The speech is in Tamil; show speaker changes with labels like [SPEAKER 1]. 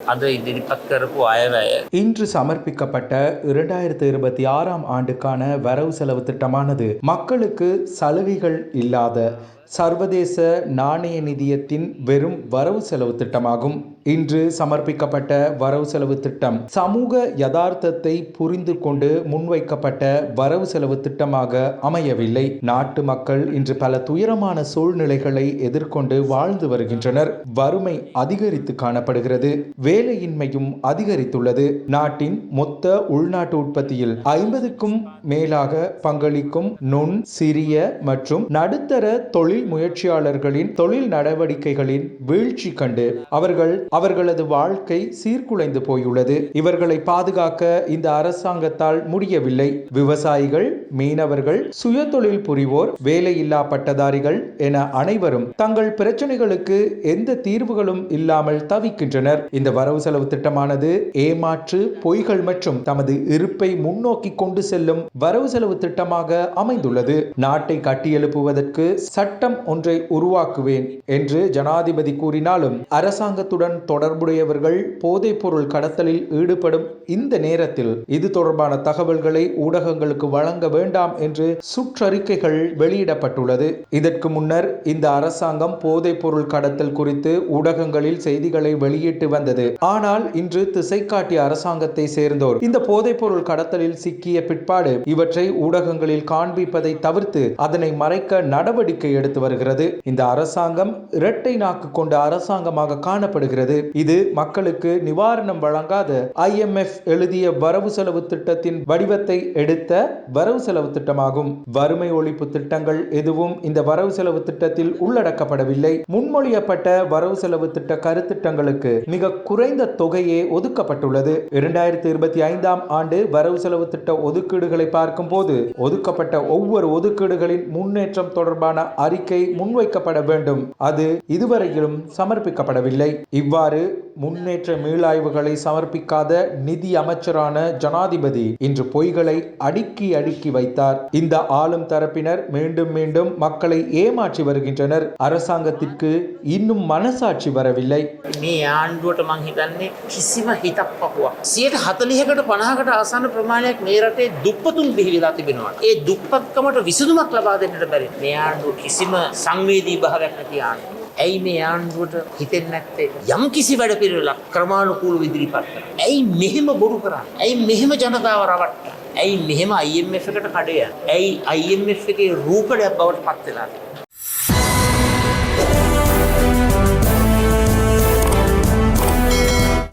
[SPEAKER 1] அதை நிதிப்பக்கரப்பு
[SPEAKER 2] இன்று சமர்ப்பிக்கப்பட்ட இரண்டாயிரத்தி இருபத்தி ஆறாம் ஆண்டுக்கான வரவு செலவு திட்டமானது மக்களுக்கு சலுகைகள் இல்லாத சர்வதேச நாணய நிதியத்தின் வெறும் வரவு செலவு திட்டமாகும். இன்று சமர்ப்பிக்கப்பட்ட வரவு செலவு திட்டம் சமூக யதார்த்தத்தை புரிந்து கொண்டு முன்வைக்கப்பட்ட வரவு செலவு திட்டமாக அமையவில்லை. நாட்டு மக்கள் இன்று பல துயரமான சூழ்நிலைகளை எதிர்கொண்டு வாழ்ந்து வருகின்றனர். வறுமை அதிகரித்து காணப்படுகிறது. வேலையின்மையும் அதிகரித்துள்ளது. நாட்டின் மொத்த உள்நாட்டு உற்பத்தியில் ஐம்பதுக்கும் மேலாக பங்களிக்கும் நுண் சிறிய மற்றும் நடுத்தர தொழில் முயற்சியாளர்களின் தொழில் நடவடிக்கைகளின் வீழ்ச்சி கண்டு அவர்கள் அவர்களது வாழ்க்கை சீர்குலைந்து போயுள்ளது. இவர்களை பாதுகாக்க இந்த அரசாங்கத்தால் முடியவில்லை. விவசாயிகள் மீனவர்கள் சுயதொழில் புரிவோர் வேலையில்லா பட்டதாரிகள் என அனைவரும் தங்கள் பிரச்சனைகளுக்கு எந்த தீர்வுகளும் இல்லாமல் தவிக்கின்றனர். இந்த வரவு செலவு திட்டமானது ஏமாற்று பொய்கள் மற்றும் தமது இருப்பை முன்னோக்கி கொண்டு செல்லும் வரவு செலவு திட்டமாக அமைந்துள்ளது. நாட்டை கட்டியெழுப்புவதற்கு சட்டம் ஒன்றை உருவாக்குவேன் என்று ஜனாதிபதி கூறினாலும் அரசாங்கத்துடன் தொடர்புடையவர்கள் போதைப்பொருள் கடத்தலில் ஈடுபடும் இந்த நேரத்தில் இது தொடர்பான தகவல்களை ஊடகங்களுக்கு வழங்க வேண்டாம் என்று சுற்றறிக்கைகள் வெளியிடப்பட்டுள்ளது. இதற்கு முன்னர் இந்த அரசாங்கம் போதைப்பொருள் கடத்தல் குறித்து ஊடகங்களில் செய்திகளை வெளியிட்டு வந்தது. ஆனால் இன்று திசை காட்டிய அரசாங்கத்தை சேர்ந்தோர் இந்த போதைப்பொருள் கடத்தலில் சிக்கிய பிற்பாடு இவற்றை ஊடகங்களில் காண்பிப்பதை தவிர்த்து அதனை மறைக்க நடவடிக்கை எடுத்து எடுத்து வருகிறது. இந்த அரசாங்கம் இரட்டை நாக்கு கொண்ட அரசாங்கமாக காணப்படுகிறது. இது மக்களுக்கு நிவாரணம் வழங்காத ஐஎம்எஃப் எழுதிய வரவு செலவு திட்டத்தின் வடிவத்தை எடுத்த வரவு செலவு திட்டமாகும். வறுமை ஒழிப்பு திட்டங்கள் எதுவும் இந்த வரவு செலவு திட்டத்தில் உள்ளடக்கப்படவில்லை. முன்மொழியப்பட்ட வரவு செலவு திட்ட கருத்திட்டங்களுக்கு மிக குறைந்த தொகையே ஒதுக்கப்பட்டுள்ளது. இரண்டாயிரத்தி இருபத்தி ஐந்தாம் ஆண்டு வரவு செலவு திட்ட ஒதுக்கீடுகளை பார்க்கும் போது ஒதுக்கப்பட்ட ஒவ்வொரு ஒதுக்கீடுகளின் முன்னேற்றம் தொடர்பான அறிக்கை முன்வைக்கப்பட வேண்டும். அது இதுவரையிலும் சமர்ப்பிக்கப்படவில்லை. இவ்வாறு முன்னேற்ற மீளாய்வுகளை சமர்ப்பிக்காத நிதி அமைச்சரான ஜனாதிபதி இன்று பொய்களை அடுக்கி அடுக்கி வைத்தார் இந்த ஆளும் தரப்பினர் மீண்டும் மீண்டும் மக்களை ஏமாற்றி வருகின்றனர் அரசாங்கத்திற்கு இன்னும் மனசாட்சி வரவில்லை
[SPEAKER 1] මේ ආණ්ඩුවට මං හිතන්නේ කිසිම හිතක් පහුවක්. සියට හතලිහකට පණහකට ආසන ප්‍රමාණයක් මේ රටේ දුප්පතුන් බිහිවෙලා තිබෙනවා. ඒ දුප්පත්කමට විසඳුමක් ලබා දෙන්නට බැරි. මේ ආණ්ඩුව කිසිම සංවේදී භාවයක් නැති ආණ්ඩුව. ඇයි මේ ආණ්ඩුවට හිතෙන්නේ නැත්තේ යම් කිසි වැඩ පිළිවෙලක් ක්‍රමානුකූලව ඉදිරිපත් කරන්න. ඇයි මෙහෙම බොරු කරන්නේ? ඇයි මෙහෙම ජනතාව රවට්ටන්නේ? ඇයි මෙහෙම IMF එකට කඩේ යන්නේ? ඇයි IMF එකේ රූකඩයක් බවට පත් වෙලා තියෙන්නේ?